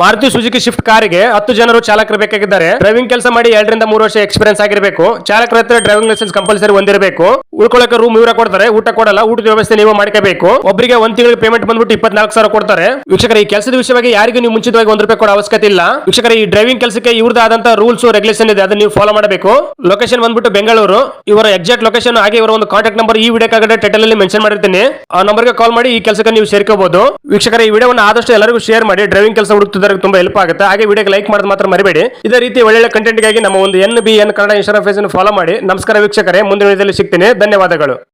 Maruti Suzuki Swift ಕಾರಿಗೆ ಹತ್ತು ಜನರು ಚಾಲಕರು ಬೇಕಾಗಿದ್ದಾರೆ. ಡ್ರೈವಿಂಗ್ ಕೆಲಸ ಮಾಡಿ ಎರಡರಿಂದ ಮೂರು ವರ್ಷ ಎಕ್ಸ್ಪೀರಿಯನ್ಸ್ ಆಗಿರಬೇಕು. ಚಾಲಕರ ಹತ್ರ ಡ್ರೈವಿಂಗ್ ಲೈಸೆನ್ಸ್ ಕಂಪಲ್ಸರಿ ಹೊಂದಿರಬೇಕು ಉಳ್ಕೊಳ್ಳೋಕೆ ರೂಮ್ ಇವರ ಕೊಡ್ತಾರೆ, ಊಟ ಕೊಡಲ್ಲ, ಊಟದ ವ್ಯವಸ್ಥೆ ನೀವು ಮಾಡ್ಕೋಬೇಕು. ಒಬ್ಬರಿಗೆ ಒಂದ್ ತಿಂಗಳಿಗೆ ಪೇಮೆಂಟ್ ಬಂದ್ಬಿಟ್ಟು ಇಪ್ಪತ್ನಾಲ್ಕು ಸಾವಿರ ಕೊಡ್ತಾರೆ. ವೀಕ್ಷಕರ, ಈ ಕೆಲಸದ ವಿಷಯವಾಗಿ ಯಾರಿಗೂ ನೀವು ಮುಂಚಿತವಾಗಿ ಒಂದ್ ರೂಪಾಯಿ ಕೊಡೋ ಅವಶ್ಯಕತೆ ಇಲ್ಲ. ವೀಕ್ಷಕರ, ಈ ಡ್ರೈವಿಂಗ್ ಕೆಲಸಕ್ಕೆ ಇವ್ರದ್ದು ಆದಂತ ರೂಲ್ಸ್ ರೆಗ್ಯುಲೇಷನ್ ಇದೆ, ಅದನ್ನ ನೀವು ಫಾಲೋ ಮಾಡಬೇಕು. ಲೊಕೇಶನ್ ಬಂದ್ಬಿಟ್ಟು ಬೆಂಗಳೂರು. ಇವರ ಎಕ್ಸಾಕ್ಟ್ ಲೊಕೇಶನ್ ಹಾಗೆ ಇವರ ಒಂದು ಕಾಂಟ್ಯಾಕ್ಟ್ ನಂಬರ್ ಈ ವಿಡಿಯೋ ಕೆಳಗಡೆ ಟೈಟಲ್ ಅಲ್ಲಿ ಮೆನ್ಷನ್ ಮಾಡಿರ್ತೀನಿ. ಆ ನಂಬರ್ಗೆ ಕಾಲ್ ಮಾಡಿ ಈ ಕೆಲಸಕ್ಕೆ ನೀವು ಸೇರ್ಕೋಬಹುದು ವೀಕ್ಷಕರ, ಈ ವಿಡಿಯೋವನ್ನು ಆದಷ್ಟು ಎಲ್ಲರಿಗೂ ಶೇರ್ ಮಾಡಿ. ಡ್ರೈವಿಂಗ್ ಕೆಲಸ ಹುಡುಕ್ತಿದ್ದಾರೆ ತುಂಬಾ ಹೆಲ್ಪ್ ಆಗುತ್ತೆ. ಹಾಗೆ ವಿಡಿಯೋಗೆ ಲೈಕ್ ಮಾಡೋದು ಮಾತ್ರ ಮರಿಬೇಡಿ. ಇದೇ ರೀತಿ ಒಳ್ಳೆ ಕಂಟೆಂಟ್ಗಾಗಿ ನಮ್ಮ ಒಂದು N B N Kannada Instagram face follow ಮಾಡಿ. ನಮಸ್ಕಾರ ವೀಕ್ಷಕರೇ, ಮುಂದಿನ ವಿಡಿಯೋದಲ್ಲಿ ಸಿಗ್ತೀನಿ. ಧನ್ಯವಾದಗಳು.